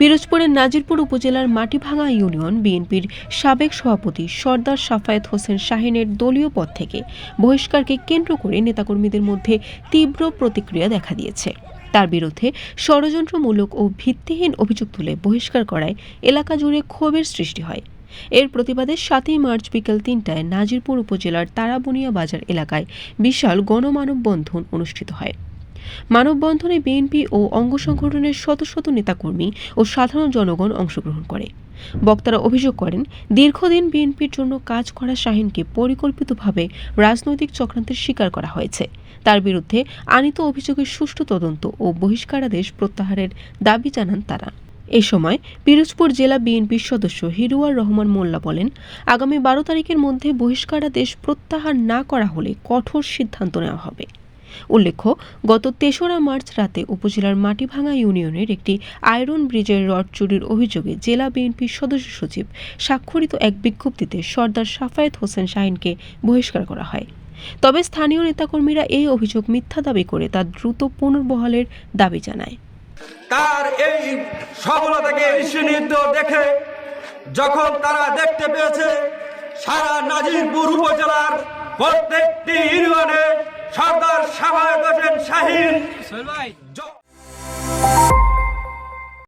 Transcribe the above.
পিরোজপুরের নাজিরপুর উপজেলার মাটিভাঙা ইউনিয়ন বিএনপির সাবেক সভাপতি সর্দার সাফায়েত হোসেন শাহিনের দলীয় পদ থেকে বহিষ্কারকে কেন্দ্র করে নেতাকর্মীদের মধ্যে তীব্র প্রতিক্রিয়া দেখা দিয়েছে। তার বিরুদ্ধে ষড়যন্ত্রমূলক ও ভিত্তিহীন অভিযোগ তুলে বহিষ্কার করায় এলাকা জুড়ে ক্ষোভের সৃষ্টি হয়। এর প্রতিবাদে সাতই মার্চ বিকেল তিনটায় নাজিরপুর উপজেলার তারাবুনিয়া বাজার এলাকায় বিশাল গণমানববন্ধন অনুষ্ঠিত হয়। মানববন্ধনে বিএনপি ও অঙ্গ সংগঠনের শত শত নেতাকর্মী ও সাধারণ জনগণ অংশগ্রহণ করে। বক্তারা অভিযোগ করেন, দীর্ঘদিন বিএনপির জন্য কাজ করা শাহিনকে পরিকল্পিতভাবে রাজনৈতিক চক্রান্তের শিকার করা হয়েছে। তার বিরুদ্ধে আনিত অভিযোগের সুষ্ঠু তদন্ত ও বহিষ্কারাদেশ প্রত্যাহারের দাবি জানান তারা। এ সময় পিরোজপুর জেলা বিএনপির সদস্য হিরুয়ার রহমান মোল্লা বলেন, আগামী বারো তারিখের মধ্যে বহিষ্কারাদেশ প্রত্যাহার না করা হলে কঠোর সিদ্ধান্ত নেওয়া হবে। উল্লেখ্য, গত তেসরা মার্চ রাতে উপজেলার মাটিভাঙা ইউনিয়নের একটি আয়রন ব্রিজের রড চুরির অভিযোগে জেলা বিএনপির সদস্য সচিব স্বাক্ষরিত এক বিজ্ঞপ্তিতে সর্দার সাফায়েত হোসেন শাহিনকে বহিষ্কার করা হয়। তবে স্থানীয় নেতাকর্মীরা এই অভিযোগ মিথ্যা দাবি করে তা দ্রুত পুনর্বহালের দাবি জানায়। তার এই সফলতাকে সুনিহিত দেখে যখন তারা দেখতে পেয়েছে, সারা নাজিরপুর উপজেলার প্রত্যেকটি ইউনিয়নে সর্দার সভায় হোসেন শাহিন।